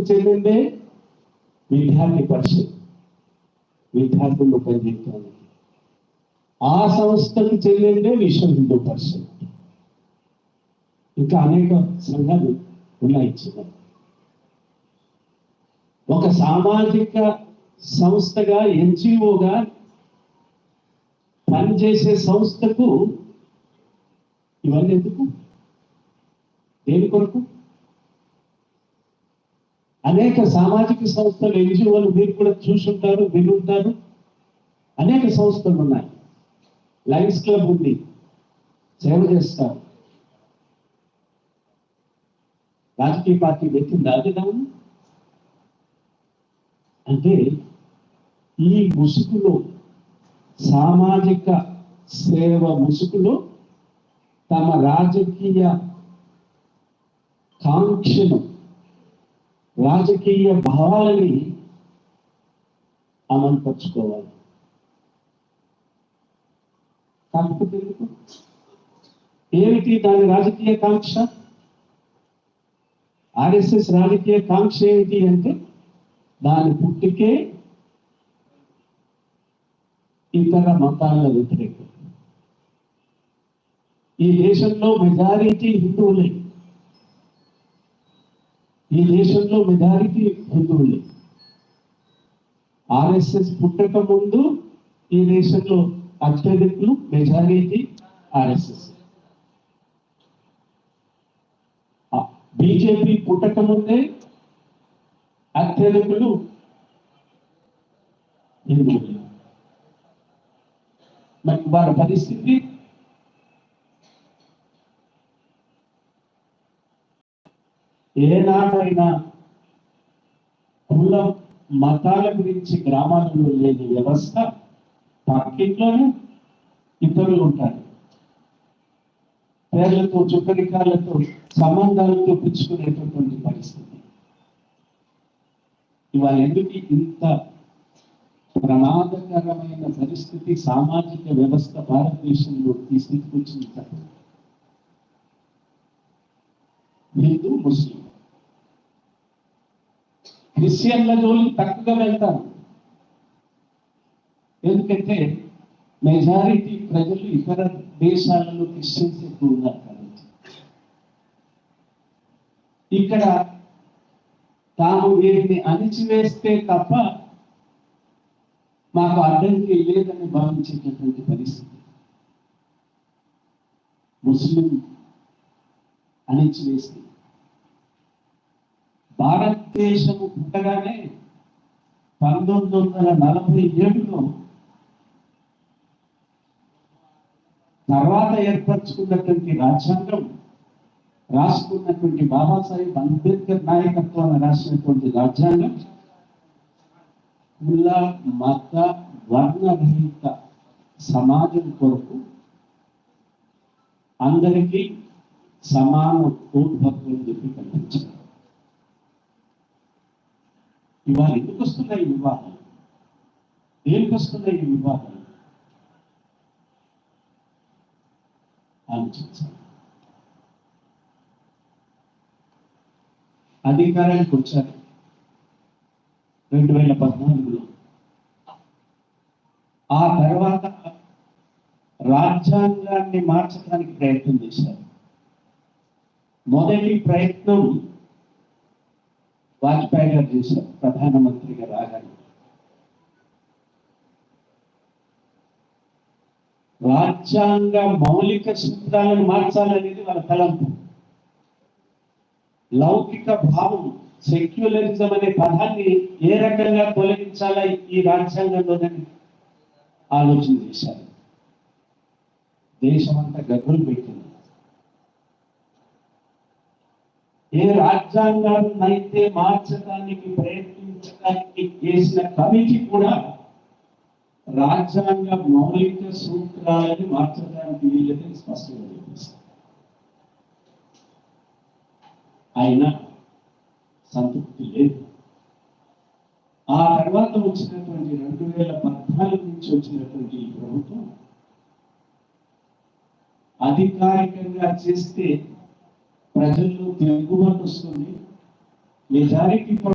చెందిందే విద్యార్థి పరిషత్ విద్యార్థులు పనిచేయడానికి ఆ సంస్థకు చెందిందే విశ్వ హిందూ పరిషత్ ఇంకా అనేక సంఘాలు ఉన్నాయి చిన్న ఒక సామాజిక సంస్థగా ఎన్జిఓగా పనిచేసే సంస్థకు ఇవన్నీ ఎందుకు? దేని కొరకు? అనేక సామాజిక సంస్థలు ఎన్జిఓలు మీరు కూడా చూసుంటారు వినుంటారు. అనేక సంస్థలు ఉన్నాయి. లయన్స్ క్లబ్ ఉంది. సేవ చేస్తారు. రాజకీయ పార్టీ పెట్టింది? అది అంటే ఈ ముసుగులో సామాజిక సేవ ముసుగులో తమ రాజకీయ కాంక్షను రాజకీయ భావాలని అమలుపరుచుకోవాలి కాకపోతే ఎందుకు? ఏమిటి దాని రాజకీయ కాంక్ష? ఆర్ఎస్ఎస్ రాజకీయ కాంక్ష ఏమిటి అంటే దాని పుట్టికే ఇతర మతాల వ్యతిరేకం. ఈ దేశంలో మెజారిటీ హిందువులే. ఈ దేశంలో మెజారిటీ హిందువులు ఆర్ఎస్ఎస్ పుట్టక ముందు ఈ దేశంలో అత్యధికులు మెజారిటీ ఆర్ఎస్ఎస్. బీజేపీ పుట్టక ముందే అత్యధికులు హిందువులు. మరి వారి పరిస్థితి ఏనాడైనా కుల మతాల గురించి గ్రామాలలో లేని వ్యవస్థ పక్కింట్లోనే ఇతరులు ఉంటారు. పేర్లతో చుక్కరికాలతో సంబంధాలతో చూపించుకునేటటువంటి పరిస్థితి. ఇవాళ ఎందుకు ఇంత ప్రమాదకరమైన పరిస్థితి సామాజిక వ్యవస్థ భారతదేశంలో తీసుకొచ్చింది? హిందూ ముస్లిం. క్రిస్టియన్ల జోలికి తక్కువగా వెళ్తారు. ఎందుకంటే మెజారిటీ ప్రజలు ఇతర దేశాలలో క్రిస్టియన్స్ ఎక్కువ ఉన్నారు కాబట్టి. ఇక్కడ తాము వీరిని అణిచివేస్తే తప్ప మాకు అడ్డంకి లేదని భావించేటటువంటి పరిస్థితి. ముస్లిం అణిచివేస్తే భారతదేశము పుట్టగానే పంతొమ్మిది వందల నలభై ఏడులో తర్వాత ఏర్పరచుకున్నటువంటి రాజ్యాంగం రాసుకున్నటువంటి బాబాసాహెబ్ అంబేద్కర్ నాయకత్వాన్ని రాసినటువంటి రాజ్యాంగం కుల మత వర్ణరహిత సమాజం కొరకు అందరికీ సమాన ఓటు చెప్పి కల్పించారు ఇవాళ ఎందుకు వస్తున్నాయి వివాహాలు దేనికి వస్తున్నాయి ఈ వివాహాలు ఆలోచించాలి. అధికారానికి వచ్చారు. రెండు వేల పద్నాలుగులో. ఆ తర్వాత రాజ్యాంగాన్ని మార్చడానికి ప్రయత్నం చేశారు. మొదటి ప్రయత్నం వాజ్పేయి గారు చేశారు ప్రధానమంత్రిగా రాగానే. రాజ్యాంగ మౌలిక సూత్రాలను మార్చాలనేది వాళ్ళ తలంపు. లౌకిక భావం సెక్యులరిజం అనే పదాన్ని ఏ రకంగా తొలగించాలా ఈ రాజ్యాంగంలోనని ఆలోచన చేశారు. దేశమంతా గగ్గులు పెట్టింది. ఏ రాజ్యాంగం అయితే మార్చడానికి ప్రయత్నించడానికి చేసిన కమిటీ కూడా రాజ్యాంగ మౌలిక సూత్రాలని మార్చడానికి వీళ్ళని స్పష్టంగా అయినా సంతృప్తి లేదు. ఆ తర్వాత వచ్చినటువంటి రెండు వేల పద్నాలుగు నుంచి వచ్చినటువంటి ఈ ప్రభుత్వం అధికారికంగా చేస్తే ప్రజల్లో తిరుగుబాటు వస్తుంది మెజారిటీ